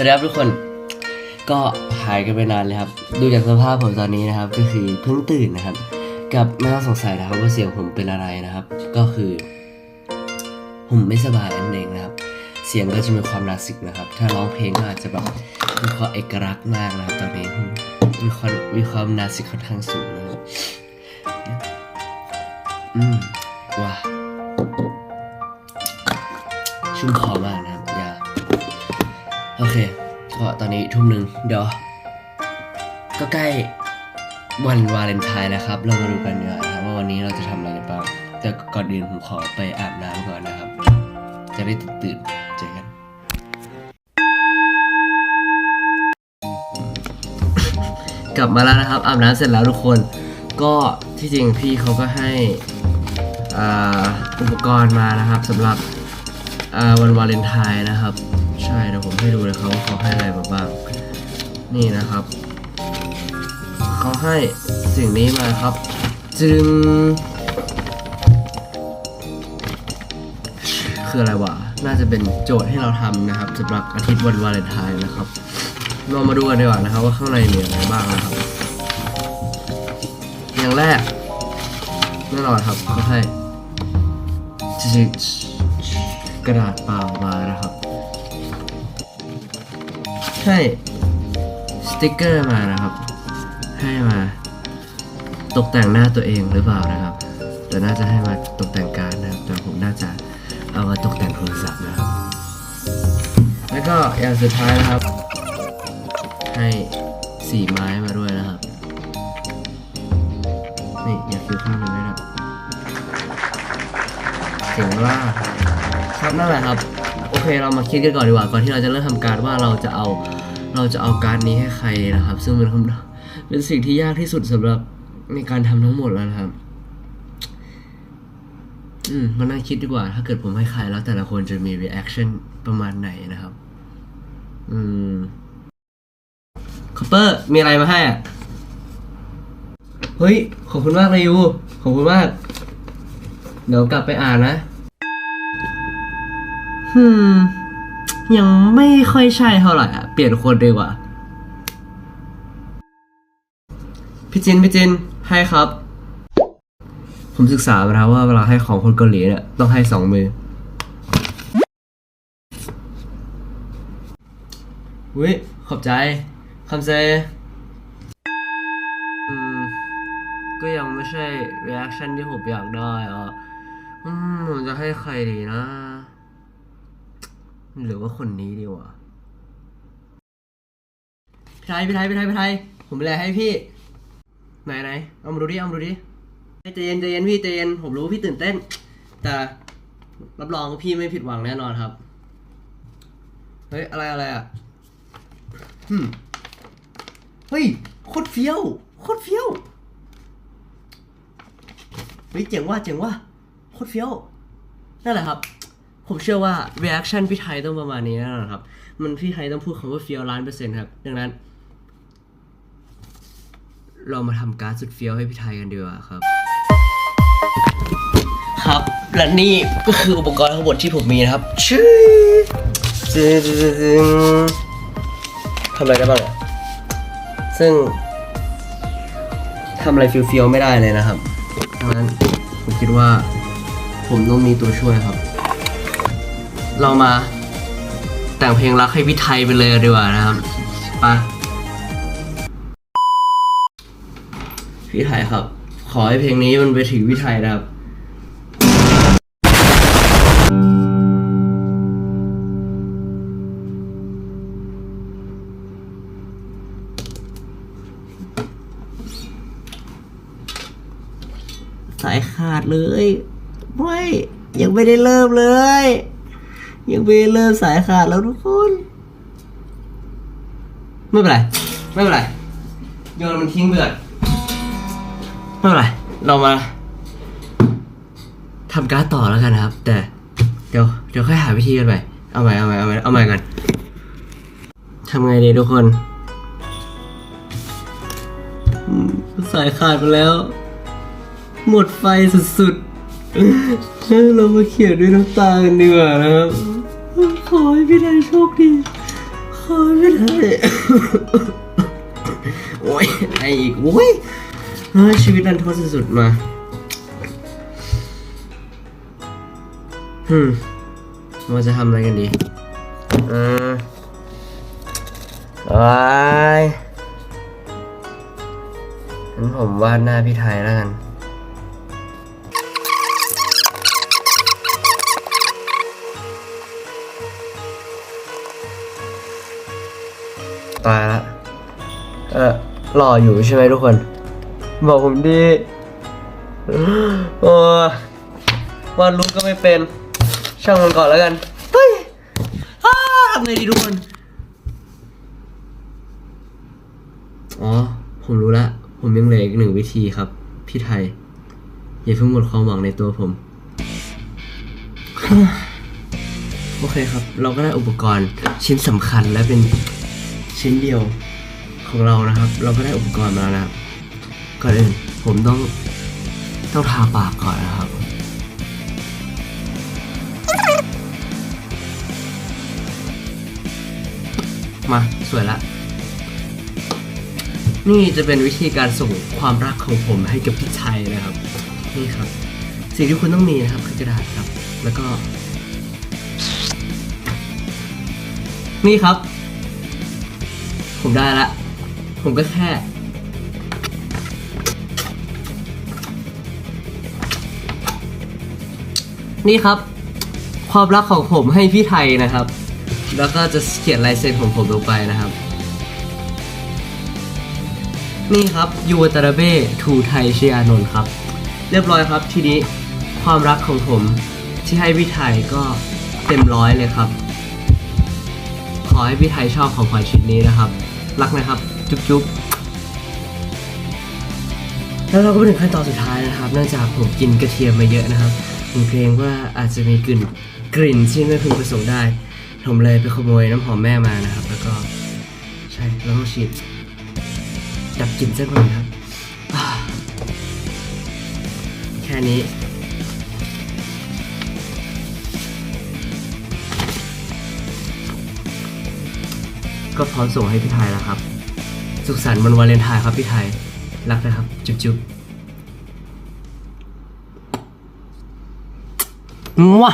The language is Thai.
วัสดีครับทุกคน ก็หายกันไปนานเลยครับ ดูจากสภาพผมตอนนี้นะครับ ก็คือเพิ่งตื่นนะครับ กับไม่ต้องสงสัยนะครับว่าเสียงผมเป็นอะไรนะครับ ก็คือ ผมไม่สบายอันเองนะครับ เสียงก็จะมีความนาสิกนะครับ ถ้าร้องเพลงก็อาจจะแบบมีความเอกลักษณ์มากนะครับตอนนี้มีความมีความนาสิกค่อนข้างสูงนะครับอืมว้าชุ่มคอมากนะครับ โอเค ก็ตอนนี้ทุ่มหนึ่งเดี๋ยว ก็ใกล้วันวาเลนไทน์แล้วครับ เรามาดูกันดีกว่าครับว่าวันนี้เราจะทำอะไรกันบ้างแต่ก่อนอื่นผมขอไปอาบน้ำก่อนนะครับ จะได้ตื่นๆเจอกัน กลับมาแล้วนะครับอาบน้ำเสร็จแล้วทุกคน ก็ที่จริงพี่เขาก็ให้อ่าอุปกรณ์มานะครับสำหรับอ่าวันวาเลนไทน์นะครับ ช่เดี๋ยวผมให้ดูนะครับว่าเขาให้อะไรมาบ้าง นี่นะครับ เขาให้สิ่งนี้มาครับ จึง คืออะไรวะ น่าจะเป็นโจทย์ให้เราทำนะครับสำหรับอาทิตย์วันวาเลนไทน์นะครับเรามาดูกันดีกว่านะครับ ว่าข้างในมีอะไรบ้างนะครับ อย่างแรกแน่นอนครับเขาให้กระดาษเปล่ามานะครับ ให้สติกเกอร์มานะครับ ให้มาตกแต่งหน้าตัวเองหรือเปล่านะครับ แต่น่าจะให้มาตกแต่งการนะครับ แต่ผมน่าจะเอามาตกแต่งโทรศัพท์นะครับ แล้วก็อย่างสุดท้ายนะครับ ให้สีไม้มาด้วยนะครับ นี่อยากคิวข้างหนึ่งด้วยนะเสียงล่าครับนั่นแหละครับ เคเรามาคิดกันก่อนดีกว่าก่อนที่เราจะเริ่มทำการว่าเราจะเอาเราจะเอาการดนี้ให้ใครนะครับ ซึ่งเป็นคำเป็นสิ่งที่ยากที่สุดสำหรับในการทำทั้งหมดแล้วนะครับ อืมมานั่งคิดดีกว่า ถ้าเกิดผมให้ใครแล้วแต่ละคนจะมี reaction ประมาณไหนนะครับ อืมคอปเปอร์มีอะไรมาให้อะ เฮ้ย ขอบคุณมากเลยยูขอบคุณมาก เดี๋ยวกลับไปอ่านนะ ฮึมยังไม่ค่อยใช่เท่าไหร่อะ เปลี่ยนคนดีกว่า พี่จิน พี่จิน ให้ครับ ผมศึกษามาแล้วว่าเวลาให้ของคนเกาหลีเนี่ยต้องให้สองมืออุ้ยขอบใจคำเซก็ยังไม่ใช่ reaction ที่ผมอยากได้อะ อืมผมจะให้ใครดีนะ หรือว่าคนนี้ดีวะพี่ไทยพี่ไทยพี่ไทยพี่ไทยผมเป็นอะไรให้พี่ ไหนไหนเอามาดูดิเอามาดูดิใจเย็นใจเย็นพี่ใจเย็นผมรู้พี่ตื่นเต้น แต่รับรองว่าพี่ไม่ผิดหวังแน่นอนครับ เฮ้ย อะไรอะไรอะฮึเฮ้ยโคตรเฟี้ยวโคตรเฟี้ยวเฮ้ยเจ๋งว่ะเจ๋งว่ะโคตรเฟี้ยวนั่นแหละครับ ผมเชื่อว่า reaction พี่ไทยต้องประมาณนี้แน่นอนครับ มันพี่ไทยต้องพูดคำว่าเฟี้ยวล้านเปอร์เซ็นต์ครับ ดังนั้น เรามาทำการดสุดเฟี้ยวให้พี่ไทยกันดีกว่าครับ ครับ และนี่ก็คืออุปกรณ์ทั้งหมดที่ผมมีนะครับ ชื่อทำอะไรได้บ้างซึ่งทำอะไรเฟี้ยวๆไม่ได้เลยนะครับดังนั้นผมคิดว่าผมต้องมีตัวช่วยครับ เรามาแต่งเพลงรักให้พี่ไทยไปเลยดีกว่านะครับไปะพี่ไทยครับ ขอให้เพลงนี้มันไปถึงพี่ไทยนะครับสายขาดเลยไม่ยังไม่ได้เริ่มเลย ยังไม่เริ่มสายขาดแล้วทุกคน ไม่เป็นไร ไม่เป็นไรโยนมันทิ้งไปก่อนไม่เป็นไร เรามาทำการ์ดต่อแล้วกันนะครับ แต่เดี๋ยวเดี๋ยวค่อยหาวิธีกันไปเอาใหม่เอาใหม่เอาใหม่เอาใหม่กันทำไงดีทุกคนสายขาดไปแล้ว หมดไฟสุดๆ เรามาเขียนด้วยน้ำตากันดีกว่านะครับ ขอให้พี่ไทยโชคดี ขอโอ้ยไม่ได้โอ้ยไออีกโอ้ยชีวิตนันทดสุดๆมาฮึมว่าจะทำอะไรกันดีอืมโอ้ยงั้นผมวาดหน้าพี่ไทยแล้วกัน ตายละ เออหล่ออยู่ใช่ไหมทุกคน บอกผมดีโอ้วาดรูปก็ไม่เป็น ช่างมันก่อนแล้วกัน เฮ้ยทำไงดีทุกคน อ๋อ ผมรู้ละ ผมยังเหลืออีกหนึ่งวิธีครับ พี่ไทย อย่าเพิ่งหมดความหวังในตัวผม โอเคครับ เราก็ได้อุปกรณ์ชิ้นสำคัญและเป็น ชิ้นเดียวของเรานะครับ เราก็ได้อุปกรณ์มาแล้วนะครับก่อนอื่นผมต้องต้องทาปากก่อนนะครับ มาสวยละ นี่จะเป็นวิธีการส่งความรักของผมให้กับพี่ชัยนะครับ นี่ครับ สิ่งที่คุณต้องมีนะครับคือกระดาษครับ แล้วก็ นี่ครับ ผมได้ละ ผมก็แค่นี่ครับ ความรักของผมให้พี่ไทยนะครับ แล้วก็จะเขียนลายเซ็นของผมลงไปนะครับ นี่ครับยูวตาราเบ้ทูไทยเชียานนท์ครับ เรียบร้อยครับทีนี้ความรักของผมที่ให้พี่ไทยก็เต็มร้อยเลยครับ ขอให้พี่ไทยชอบของขวัญชิ้นนี้นะครับ รักนะครับ จุ๊บจุ๊บแล้วเราก็มาถึงขั้นตอนสุดท้ายนะครับ เนื่องจากผมกินกระเทียมมาเยอะนะครับผมเกรงว่าอาจจะมีกลิ่นกลิ่นที่ไม่พึงประสงค์ได้ ผมเลยไปขโมยน้ำหอมแม่มานะครับ แล้วก็ใช่เราต้องฉีดดับกลิ่นสักหน่อยครับ แค่นี้ ก็พร้อมส่งให้พี่ไทยแล้วครับ สุขสันต์วันวาเลนไทน์ครับพี่ไทย รักนะครับ จุ๊บจุ๊บมั่ว